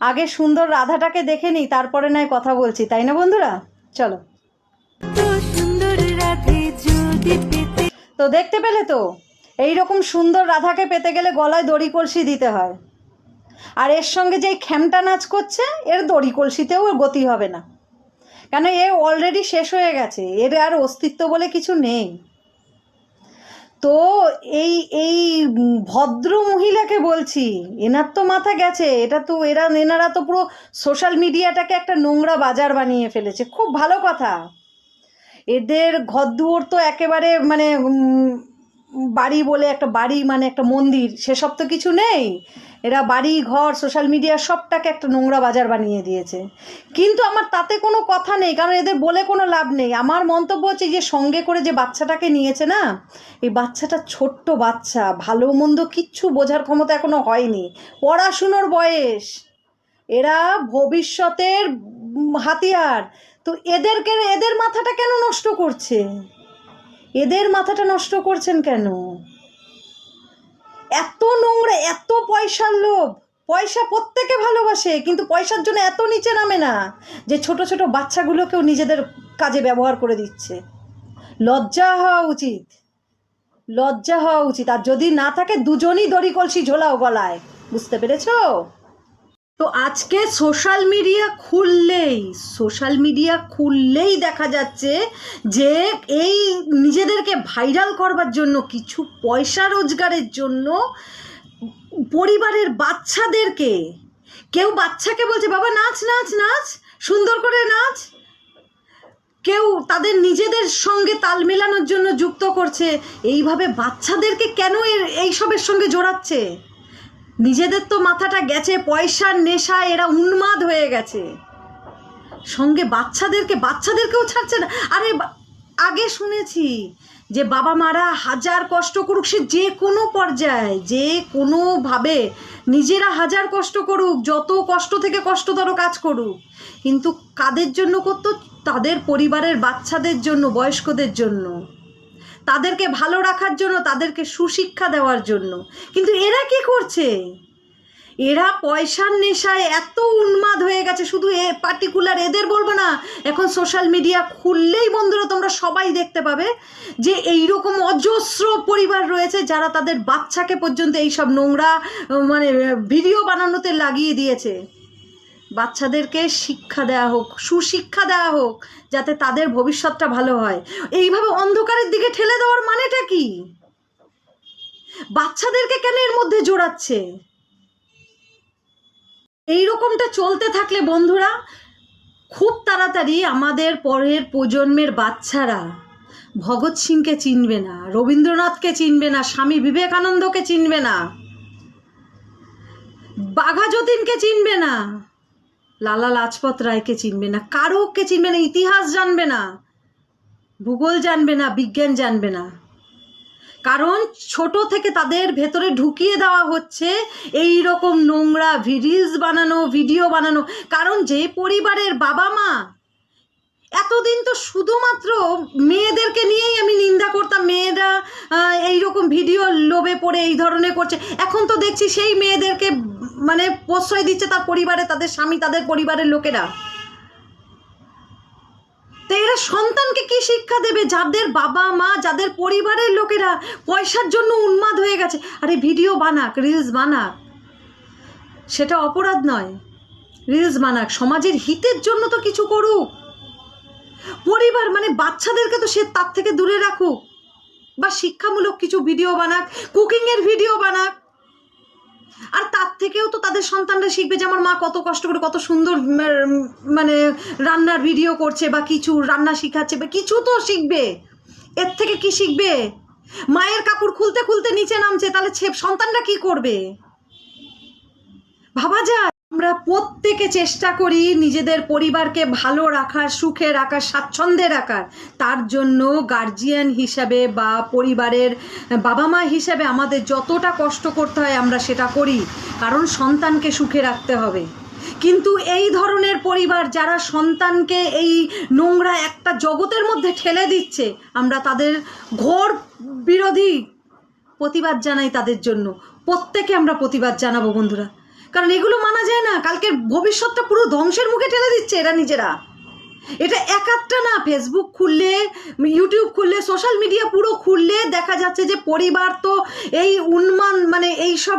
আগে সুন্দর রাধাটাকে দেখে নিই তারপরে নয় কথা বলছি তাই না বন্ধুরা? চলো। তো দেখতে পেলে তো? এই রকম সুন্দর রাধাকে পেতে গেলে গলায় দড়ি কলসি দিতে হয়। আর এর সঙ্গে যেই খ্যামটা নাচ করছে এর দড়ি কলসিতেও গতি হবে না। কেন এ অলরেডি শেষ হয়ে গেছে এর আর অস্তিত্ব বলে কিছু নেই। তো এই এই ভদ্র মহিলাকে বলছি, এনার তো মাথা গেছে, এটা তো এরা, এনারা তো পুরো সোশ্যাল মিডিয়াটাকে একটা নোংরা বাজার বানিয়ে ফেলেছে, খুব ভালো কথা। এদের ঘরদুয়োর তো একেবারে মানে বাড়ি বলে একটা বাড়ি মানে একটা মন্দির, সেসব তো কিছু নেই। এরা বাড়ি, ঘর সোশ্যাল মিডিয়া সবটাকে একটা নোংরা বাজার বানিয়ে দিয়েছে। কিন্তু আমার তাতে কোনো কথা নেই, কারণ এদের বলে কোনো লাভ নেই। আমার মন্তব্য হচ্ছে যে সঙ্গে করে যে বাচ্চাটাকে নিয়েছে না, এই বাচ্চাটা ছোট্ট বাচ্চা, ভালো মন্দ কিচ্ছু বোঝার ক্ষমতা এখনও হয়নি। পড়াশুনোর বয়স, এরা ভবিষ্যতের হাতিয়ার। তো এদেরকে, এদের মাথাটা কেন নষ্ট করছে? এদের মাথাটা নষ্ট করছেন কেন? এত নোংরা, এত পয়সার লোভ। পয়সা প্রত্যেকে ভালোবাসে, কিন্তু পয়সার জন্য এত নিচে নামে না যে ছোট ছোট বাচ্চাগুলোকেও নিজেদের কাজে ব্যবহার করে দিচ্ছে। লজ্জা হওয়া উচিত। লজ্জা হওয়া উচিত। আর যদি না থাকে, দুজনই দড়ি কলসি ঝোলাও গলায়। বুঝতে পেরেছ? তো আজকে সোশ্যাল মিডিয়া খুললেই সোশ্যাল মিডিয়া খুললেই দেখা যাচ্ছে যে এই নিজেদেরকে ভাইরাল করবার জন্য, কিছু পয়সা রোজগারের জন্য পরিবারের বাচ্চাদেরকে, কেউ বাচ্চাকে বলছে, বাবা, নাচ নাচ নাচ, সুন্দর করে নাচ। কেউ তাদের নিজেদের সঙ্গে তাল মেলানোর জন্য যুক্ত করছে। এইভাবে বাচ্চাদেরকে কেন এর, এইসবের সঙ্গে জোড়াচ্ছে? নিজেদের তো মাথাটা গেছে, পয়সার নেশায় এরা উন্মাদ হয়ে গেছে। সঙ্গে বাচ্চাদেরকে, বাচ্চাদেরকেও ছাড়ছে না। আরে আগে শুনেছি যে বাবা মারা হাজার কষ্ট করুক, সে যে কোনো পর্যায়ে, যে কোনোভাবে নিজেরা হাজার কষ্ট করুক, যত কষ্ট থেকে কষ্টতর কাজ করুক। কিন্তু কাদের জন্য করতো? তাদের পরিবারের বাচ্চাদের জন্য, বয়স্কদের জন্য। তাদেরকে ভালো রাখার জন্য, তাদেরকে সুশিক্ষা দেওয়ার জন্য। কিন্তু এরা কি করছে? এরা পয়সার নেশায় এত উন্মাদ হয়ে গেছে, শুধু এ পার্টিকুলার এদের বলব না, এখন সোশ্যাল মিডিয়া খুললেই বন্ধুরা তোমরা সবাই দেখতে পাবে যে এই রকম অজস্র পরিবার রয়েছে যারা তাদের বাচ্চাকে পর্যন্ত এই সব নোংরা মানে ভিডিও বানানোতে লাগিয়ে দিয়েছে। বাচ্চাদেরকে শিক্ষা দেওয়া হোক, সুশিক্ষা দেওয়া হোক, যাতে তাদের ভবিষ্যৎটা ভালো হয়। এইভাবে অন্ধকারের দিকে ঠেলে দেওয়ার মানেটা কি? বাচ্চাদেরকে কেন এর মধ্যে জোড়াচ্ছে? এই রকমটা চলতে থাকলে বন্ধুরা, খুব তাড়াতাড়ি আমাদের পরের প্রজন্মের বাচ্চারা ভগৎ সিংকে চিনবে না, রবীন্দ্রনাথকে চিনবে না, স্বামী বিবেকানন্দকে চিনবে না, বাঘা যতীনকে চিনবে না। লালা লাজপত রায়কে চিনবে না, কারোকে চিনবে না, ইতিহাস জানবে না, ভূগোল জানবে না, বিজ্ঞান জানবে না। কারণ ছোট থেকে তাদের ভেতরে ঢুকিয়ে দেওয়া হচ্ছে এই রকম নোংরা রিলস বানানো, ভিডিও বানানো। কারণ যে পরিবারের বাবা মা এতদিন তো শুধুমাত্র মেয়েদেরকে নিয়েই আমি নিন্দা করতাম। মেয়েরা এই রকম ভিডিও লোভে পড়ে এই ধরনের করছে। এখন তো দেখছি সেই মেয়েদেরকে মানে প্রশ্রয় দিচ্ছে তার পরিবারে, তাদের স্বামী, তাদের পরিবারের লোকেরা। তো এরা সন্তানকে কি শিক্ষা দেবে? যাদের বাবা মা, যাদের পরিবারের লোকেরা পয়সার জন্য উন্মাদ হয়ে গেছে। আরে, ভিডিও বানাক রিলস বানাক। সেটা অপরাধ নয়। রিলস বানাক। সমাজের হিতের জন্য তো কিছু করুক। পরিবার মানে বাচ্চাদেরকে তো সে তার থেকে দূরে রাখুক। বা শিক্ষামূলক কিছু ভিডিও বানাক কুকিংয়ের ভিডিও বানাক। আর তার থেকেও তো তাদের সন্তানরা শিখবে যে আমার মা কত কষ্ট করে, কত সুন্দর মানে রান্নার ভিডিও করছে বা কিছু রান্না শিখাচ্ছে বা কিছু তো শিখবে। এর থেকে কি শিখবে? মায়ের কাপড় খুলতে খুলতে নিচে নামছে, তাহলে সন্তানরা কি করবে? ভাবা যায়। আমরা প্রত্যেকে চেষ্টা করি নিজেদের পরিবারকে ভালো রাখার, সুখে রাখার, স্বাচ্ছন্দ্যে রাখার। তার জন্য গার্জিয়ান হিসাবে বা পরিবারের বাবা মা হিসাবে আমাদের যতটা কষ্ট করতে হয় আমরা সেটা করি। কারণ সন্তানকে সুখে রাখতে হবে। কিন্তু এই ধরনের পরিবার যারা সন্তানকে এই নোংরা একটা জগতের মধ্যে ঠেলে দিচ্ছে, আমরা তাদের ঘোর বিরোধী প্রতিবাদ জানাই তাদের জন্য। প্রত্যেকে আমরা প্রতিবাদ জানাব বন্ধুরা। কারণ এগুলো মানা যায় না। কালকের ভবিষ্যৎটা পুরো ধ্বংসের মুখে ঠেলে দিচ্ছে এরা নিজেরা। এটা এক একটা না ফেসবুক খুললে ইউটিউব খুললে সোশ্যাল মিডিয়া পুরো খুললে দেখা যাচ্ছে যে পরিবার তো এই উন্মান মানে এই সব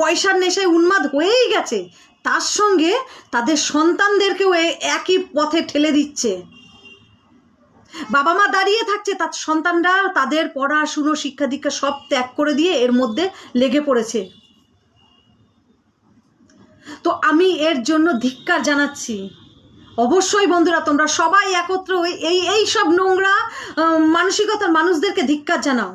পয়সার নেশায় উন্মাদ হয়েই গেছে। তার সঙ্গে তাদের সন্তানদেরকেও একই পথে ঠেলে দিচ্ছে। বাবা মা দাঁড়িয়ে থাকছে, তার সন্তানরা তাদের পড়াশুনো শিক্ষা দীক্ষা সব ত্যাগ করে দিয়ে এর মধ্যে লেগে পড়েছে। তো আমি এর জন্য ধিক্কার জানাচ্ছি। অবশ্যই বন্ধুরা, তোমরা সবাই একত্র এই এই সব নোংরা মানসিকতার মানুষদেরকে ধিক্কার জানাও।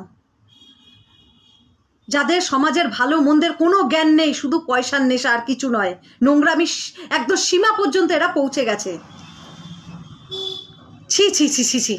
যাদের সমাজের ভালো মন্দের কোনো জ্ঞান নেই, শুধু পয়সার নেশা আর কিছু নয়। নোংরামি একদম সীমা পর্যন্ত এরা পৌঁছে গেছে। ছি ছি ছি ছি ছি।